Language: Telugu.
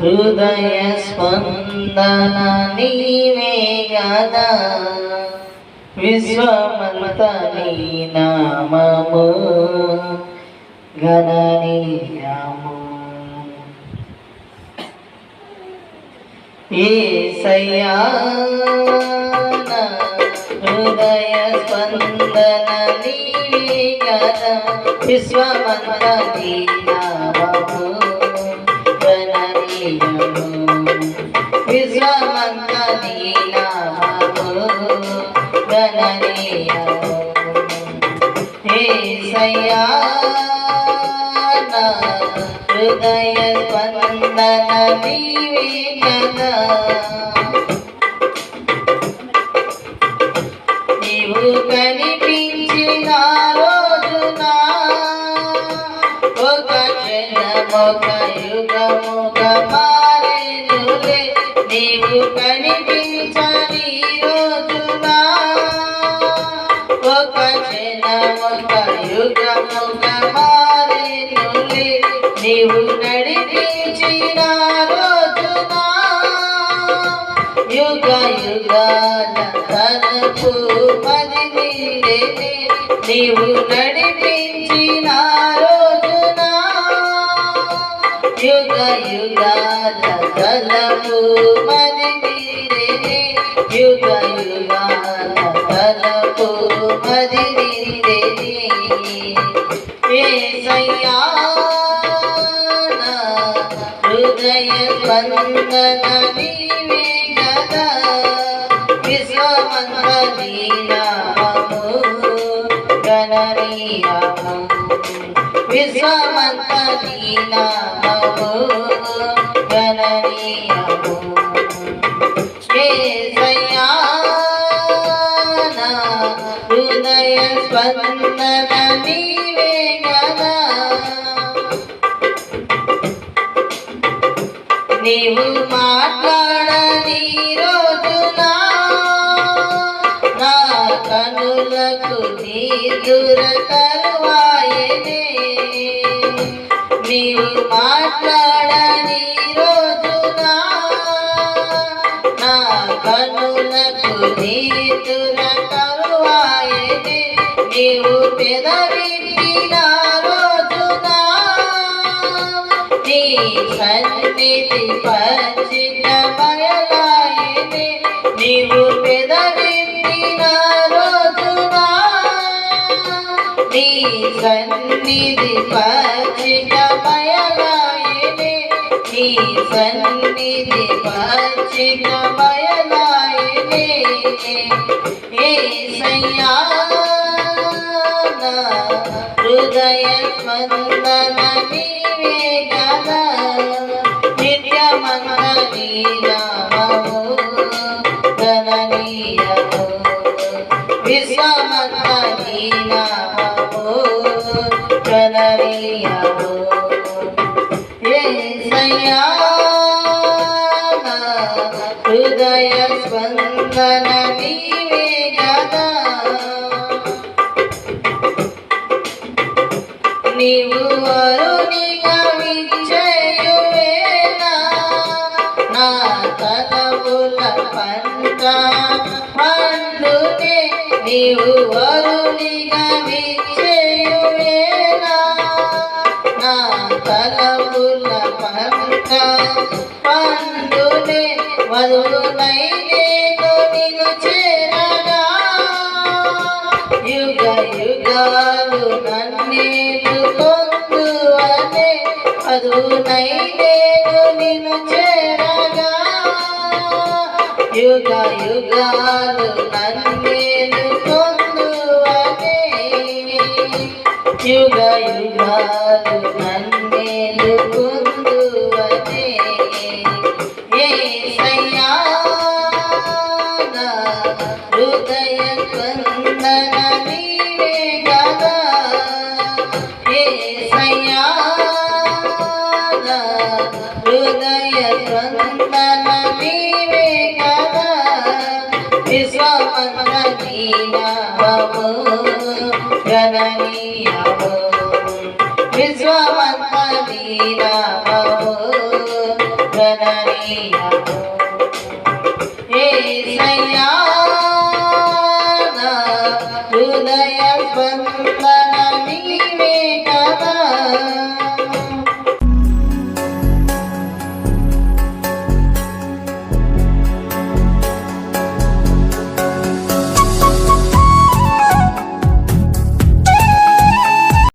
హృదయ స్పందన నీవే గదా. విశ్వమంత నీ నామము గణనీయము. ఏసయ్యా నా హృదయ స్పందన నీవే గదా విశ్వమంత నీ నామము గణనీయము విశ్వమంత నీ నామము గణనీయము హృదయ స్పందన నీవే కదా. యుగముగా నీవు కనిపించని రోజున? ఒక క్షణమొక యుగముగా మారేనులే నీవు నడిపించిన రోజున? యుగ యుగాల తనకు పది నీవు నడిపించిన యుగ యుగాల తనకు మది నీడేనే యుగ యుగాల తనకు మది నీడేనే ఏసయ్యా నా హృదయ స్పందన నీవే గదా విశ్వమంత నీ గణనీయము విశ్వమంత నీ నామము గణనీయము హృదయ స్పందన నీవే గదా నీవు మాట్లాడని రోజున నా కనులకు నీదుర కరువాయనే కనులకు నీదుర నీవు పెదవిప్పిన రోజున? నీ సన్నిధి పంచిన బయలాయినే నీవు పెదవిప్పిన రోజున? నీ సన్నిధి పంచిన నీ సన్నిధి పంచిన బయలాయినే ఏసయ్యా నా హృదయ స్పందన నీవే గదా నిత్యమంత నీ నామము గణనీయము విశ్వమంత నీ నామము గణనీయము ఏసయ్యా నా హృదయ స్పందన నీవు అరునిగా విచ్చేయువేళ నా తలముల పంట పండునే నీవు వరుణిగా పండునే నేను నిన్ను చేరగా యుగ యుగాలు నన్నేను పొందువనే నేను నిన్ను చేరగా యుగ యుగాలు గణనీయము విశ్వమంత నీనామము గణనీయము ఏసయ్యా